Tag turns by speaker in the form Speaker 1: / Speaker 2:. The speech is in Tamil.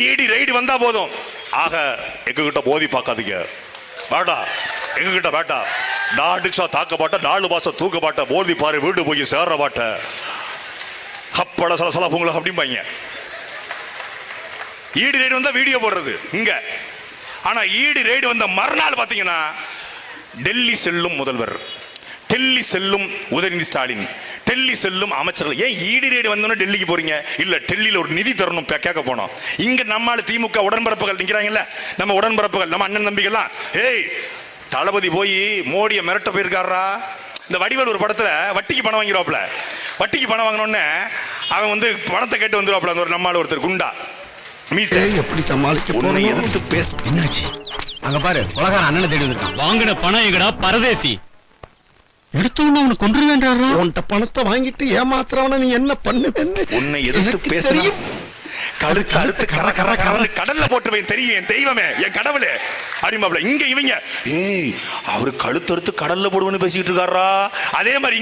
Speaker 1: ஈடி ரைடு வந்தா போதும். ஆக எங்ககிட்ட போதி பார்க்காதீங்க. வேண்டாம் எங்ககிட்ட வேண்டாம் நான் அடிச்சா தாக்க மாட்டேன் நாலு மாசம் தூக்க மாட்டேன். போதி பாரு வீடு போய் சேர மாட்டேன். அப்பட சல சல பொங்கல அப்படிம்பாங்க. ஈடி ரைடு வந்தா வீடியோ போடுறது இங்க. ஆனா ஈடி ரைடு வந்த மறுநாள் பாத்தீங்கன்னா டெல்லி செல்லும் முதல்வர். டெல்லி செல்லும் உதயநிதி ஸ்டாலின். டெல்லி செல்லும் அமைச்சர்கள். ஏன் ஈடி ரைடு வந்தோன்னே டெல்லிக்கு போறீங்க? இல்ல டெல்லியில ஒரு நிதி தரணும் கேட்க போனோம். இங்க நம்மால திமுக உடன்பிறப்புகள் நிக்கிறாங்கல்ல? நம்ம உடன்பிறப்புகள் நம்ம அண்ணன் தம்பிகள்லாம். ஏய் தளபதி போய் மோடியை மிரட்ட போயிருக்காரா இந்த வடிவேல் ஒரு படத்துல வட்டிக்கு பணம் வாங்கிடுவாப்ல வட்டிக்கு பணம் வாங்கினோடனே அவன் வந்து பணத்தை கேட்டு வந்துருவாப்ல அந்த ஒரு நம்மால ஒருத்தர் குண்டா. மீசை.
Speaker 2: எப்படி சமாளிக்க
Speaker 1: உன்னை
Speaker 2: போறோம்?
Speaker 1: எதிர்த்து பேச
Speaker 3: என்னாச்சு? அங்க பாரு கொலகார அண்ணனை தேடி வந்திருக்கான்.
Speaker 4: வாங்கின பணம் எங்கடா? பரதேசி. எடுத்தவன அவனை கொன்றுவேன்றாரா
Speaker 2: உன்கிட்ட பணத்தை வாங்கிட்டு ஏமாத்துறவன நீ என்ன பண்ணுவேன்னு
Speaker 1: உன்னை எதிர்த்து
Speaker 2: தெரியும்.
Speaker 1: கழுத்து அழுத்து கர கர கரன்னு கடல்ல போட்டுவேன் தெரியும் என் தெய்வமே என் கடவுளே. அடிமாப்ல இங்க இவங்க. ஏய் அவரு கழுத்தறுத்து கடல்ல போடுவேன்னு பேசிக்கிட்டு இருக்காரா அதே மாதிரி இங்க